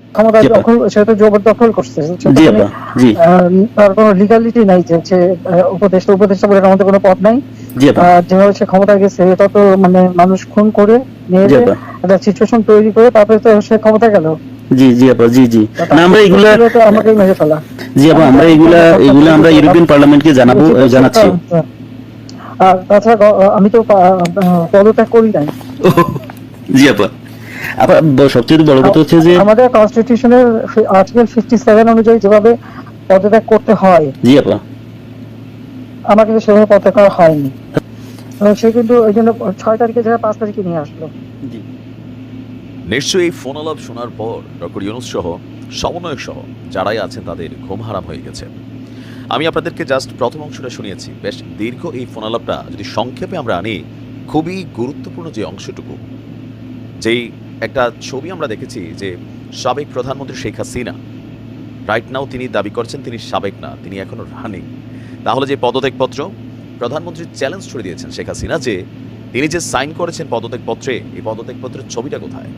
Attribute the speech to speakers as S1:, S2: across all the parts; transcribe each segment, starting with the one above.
S1: ক্ষমতা দখল সে তো জবরদখল করছে
S2: জি জি।
S1: তার কোনো লিগালিটি নাই যে সে উপদেষ্টা উপদেষ্টা বলে আমাদের কোনো পদ নাই।
S2: জি
S1: যেভাবে সে ক্ষমতা গেছে এটা তো মানে মানুষ খুন করে একটা সিচুয়েশন তৈরি করে তারপরে তো সে ক্ষমতা গেল।
S2: জি জি আপা জি জি। না আমরা এগুলা জি আপা আমরা এগুলা এগুলা আমরা ইউরোপিয়ান পার্লামেন্টকে জানাব জানাচ্ছি।
S1: আর তাছাড়া আমি তো পদত্যাগ করি নাই।
S2: জি আপা আপা ব- সবচেয়ে বড় কথা হচ্ছে যে
S1: আমাদের কনস্টিটিউশনের আর্টিকেল ফিফটি সেভেন অনুযায়ী যেভাবে পদত্যাগ করতে হয়
S2: জি আপা।
S1: আমার কিন্তু সেভাবে পদত্যাগ করা হয়নি। সে কিন্তু ওই জন্য ছয় তারিখে জায়গায় পাঁচ তারিখে নিয়ে আসলো।
S2: জি।
S3: নিশ্চয়ই এই ফোন আলাপ শোনার পর ডক্টর ইউনুস সহ সমন্বয়ক সহ যারাই আছেন তাদের ঘুম হারাম হয়ে গেছে। আমি আপনাদেরকে জাস্ট প্রথম অংশটা শুনিয়েছি। বেশ দীর্ঘ এই ফোন আলাপটা যদি সংক্ষেপে আমরা আনি খুবই গুরুত্বপূর্ণ যে অংশটুকু যেই একটা ছবি আমরা দেখেছি যে সাবেক প্রধানমন্ত্রী শেখ হাসিনা রাইট নাও তিনি দাবি করছেন তিনি সাবেক না, তিনি এখনও রানিং তাহলে যে পদত্যাগপত্র প্রধানমন্ত্রী চ্যালেঞ্জ ছড়ে দিয়েছেন শেখ হাসিনা যে তিনি যে সাইন করেছেন পদত্যাগপত্রে, এই পদত্যাগপত্রের ছবিটা কোথায়?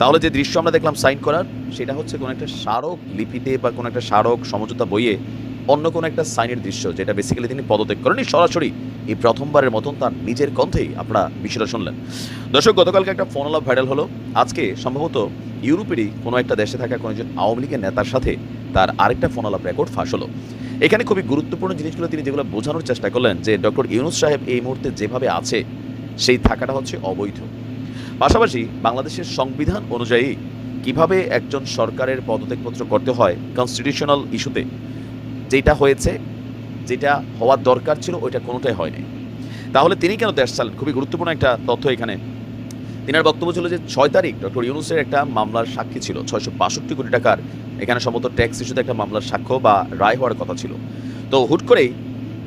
S3: তাহলে যে দৃশ্য আমরা দেখলাম সাইন করার, সেটা হচ্ছে কোনো একটা স্মারক লিপিতে বা কোনো একটা স্মারক সমঝোতা বইয়ে অন্য কোনো একটা সাইনের দৃশ্য, যেটা বেসিক্যালি তিনি পদত্যাগ করেনি সরাসরি এই প্রথমবারের মতন তার নিজের কণ্ঠেই আপনারা বিষয়টা শুনলেন। দর্শক, গতকালকে একটা ফোন আলাপ ভাইরাল হলো। আজকে সম্ভবত ইউরোপেরই কোনো একটা দেশে থাকা কোনো একজন আওয়ামী লীগের নেতার সাথে তার আরেকটা ফোন আলাপ রেকর্ড ফাঁস হলো। এখানে খুবই গুরুত্বপূর্ণ জিনিসগুলো তিনি যেগুলো বোঝানোর চেষ্টা করলেন, যে ডক্টর ইউনুস সাহেব এই মুহূর্তে যেভাবে আছে, সেই থাকাটা হচ্ছে অবৈধ। পাশাপাশি বাংলাদেশের সংবিধান অনুযায়ী কীভাবে একজন সরকারের পদত্যাগপত্র করতে হয় কনস্টিটিউশনাল ইস্যুতে যেটা হয়েছে, যেটা হওয়ার দরকার ছিল, ওইটা কোনোটাই হয়নি। তাহলে তিনি কেন দেশ চালান? খুবই গুরুত্বপূর্ণ একটা তথ্য এখানে। তিনার বক্তব্য ছিল যে, ছয় তারিখ ডক্টর ইউনুসের একটা মামলার সাক্ষী ছিল, ছয়শো বাষট্টি কোটি টাকার। এখানে সম্ভবত ট্যাক্স ইস্যুতে একটা মামলার সাক্ষ্য বা রায় হওয়ার কথা ছিল। তো হুট করেই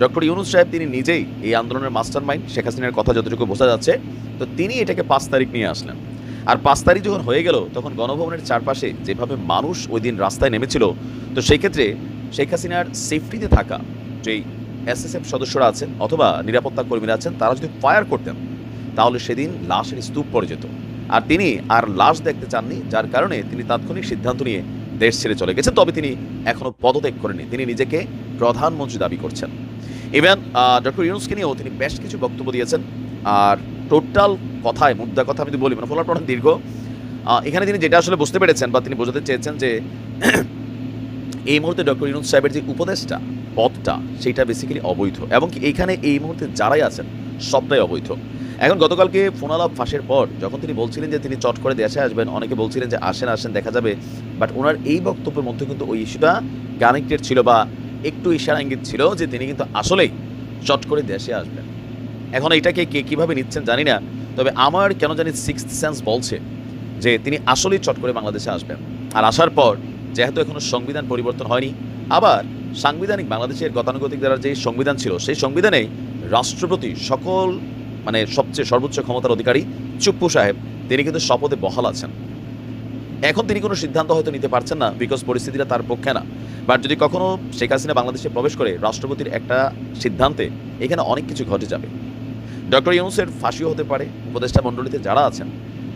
S3: ডক্টর ইউনুস সাহেব তিনি নিজেই এই আন্দোলনের মাস্টার মাইন্ড শেখ হাসিনার কথা যতটুকু বোঝা যাচ্ছে, তো তিনি এটাকে পাঁচ তারিখ নিয়ে আসলেন। আর পাঁচ তারিখ যখন হয়ে গেল, তখন গণভবনের চারপাশে যেভাবে মানুষ ওই দিন রাস্তায় নেমেছিল, তো সেই ক্ষেত্রে শেখ হাসিনার সেফটিতে থাকা যেই এসএসএফ সদস্যরা আছেন অথবা নিরাপত্তা কর্মীরা আছেন, তারা যদি ফায়ার করতেন, তাহলে সেদিন লাশের স্তূপ পড়ে যেত। আর তিনি আর লাশ দেখতে চাননি, যার কারণে তিনি তাৎক্ষণিক সিদ্ধান্ত নিয়ে দেশ ছেড়ে চলে গেছেন। তবে তিনি এখনও পদত্যাগ করেননি। তিনি নিজেকে প্রধানমন্ত্রী দাবি করছেন। ইভেন ডক্টর ইউনুসকে নিয়েও তিনি বেশ কিছু বক্তব্য দিয়েছেন। আর টোটাল কথায়, মুদ্রা কথা আমি বলি মানে ফলাফল দীর্ঘ। এখানে তিনি যেটা আসলে বুঝতে পেরেছেন বা তিনি বোঝাতে চেয়েছেন যে এই মুহূর্তে ডক্টর ইউনুস সাহেবের যে উপদেশটা পদটা সেটা বেসিক্যালি অবৈধ। এবং এইখানে এই মুহূর্তে যারাই আছেন, সবটাই অবৈধ। এখন গতকালকে ফোনালাপ ফাঁসের পর যখন তিনি বলছিলেন যে তিনি চট করে দেশে আসবেন, অনেকে বলছিলেন যে আসেন আসেন, দেখা যাবে। বাট ওনার এই বক্তব্যের মধ্যে কিন্তু ওই ইস্যুটা কানেক্টেড ছিল বা একটু ইশারা ইঙ্গিত ছিল যে তিনি কিন্তু আসলেই চট করে দেশে আসবেন। এখন এটাকে কে কীভাবে নিচ্ছেন জানি না, তবে আমার কেন জানি সিক্স সেন্স বলছে যে তিনি আসলেই চট করে বাংলাদেশে আসবেন। আর আসার পর যেহেতু এখনও সংবিধান পরিবর্তন হয়নি, আবার সাংবিধানিক বাংলাদেশের গতানুগতিক দ্বারা যে সংবিধান ছিল, সেই সংবিধানে রাষ্ট্রপতি সকল মানে সবচেয়ে সর্বোচ্চ ক্ষমতার অধিকারী চুপ্পু সাহেব, তিনি কিন্তু শপথে বহাল আছেন। এখন তিনি কোনো সিদ্ধান্ত হয়তো নিতে পারছেন না, বিকজ পরিস্থিতিটা তার পক্ষে না। বাট যদি কখনো শেখ হাসিনা বাংলাদেশে প্রবেশ করে রাষ্ট্রপতির একটা সিদ্ধান্তে, এখানে অনেক কিছু ঘটে যাবে। ডক্টর ইউনুসের ফাঁসিও হতে পারে, উপদেষ্টা মণ্ডলীতে যারা আছেন,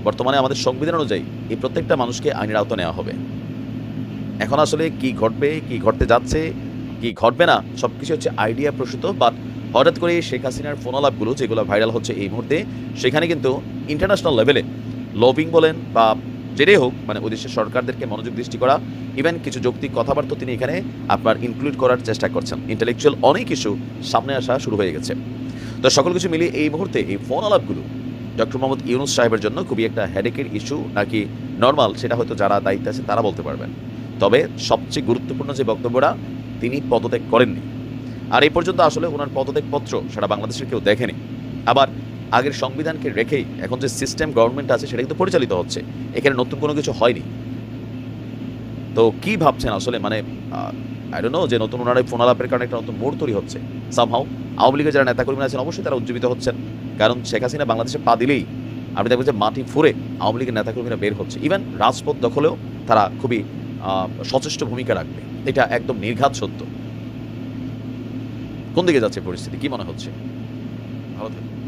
S3: বর্তমানে আমাদের সংবিধান অনুযায়ী এই প্রত্যেকটা মানুষকে আইনের আওতা নেওয়া হবে। এখন আসলে কি ঘটবে, কি ঘটতে যাচ্ছে, কি ঘটবে না সব কিছু হচ্ছে আইডিয়া প্রসূত বাট হঠাৎ করে শেখ হাসিনার ফোনালাপগুলো যেগুলো ভাইরাল হচ্ছে এই মুহূর্তে, সেখানে কিন্তু ইন্টারন্যাশনাল লেভেলে লবিং বলেন বা যেটাই হোক মানে ওই দেশের সরকারদেরকে মনোযোগ দৃষ্টি করা ইভেন কিছু যৌক্তিক কথাবার্তা তিনি এখানে আপনার ইনক্লুড করার চেষ্টা করছেন। ইন্টেলেকচুয়াল অনেক কিছু সামনে আসা শুরু হয়ে গেছে। তো সকল কিছু মিলিয়ে এই মুহূর্তে এই ফোন আলাপগুলো ডক্টর মোহাম্মদ ইউনুস সাহেবের জন্য খুবই একটা হেডেকের ইস্যু নাকি নর্মাল সেটা হয়তো যারা দায়িত্বে আছে তারা বলতে পারবেন। তবে সবচেয়ে গুরুত্বপূর্ণ যে বক্তব্যটা তিনি পদত্যাগ করেননি। আর এই পর্যন্ত আসলে ওনার পদত্যাগপত্র সেটা বাংলাদেশের কেউ দেখেনি। আবার আগের সংবিধানকে রেখেই এখন যে সিস্টেম গভর্নমেন্ট আছে সেটা কিন্তু পরিচালিত হচ্ছে। এখানে নতুন কোনো কিছু হয়নি। তো কি ভাবছেন আসলে? মানে আই ডোন্ট যে নতুন ওনারাই ফোন আলাপের কারণে একটা নতুন মোড় তৈরি হচ্ছে। সামহাও আওয়ামী লীগের যারা নেতাকর্মীরা আছেন অবশ্যই তারা উজ্জীবিত হচ্ছেন। কারণ শেখ হাসিনা বাংলাদেশে পা দিলেই আপনি দেখবেন যে মাটি ফুরে আওয়ামী লীগের নেতাকর্মীরা বের হচ্ছে। ইভেন রাজপথ দখলেও তারা খুবই সচেষ্ট ভূমিকা রাখবে। এটা একদম নির্ঘাত সত্য। কোন দিকে যাচ্ছে পরিস্থিতি? কি মনে হচ্ছে? ভালো থাকবেন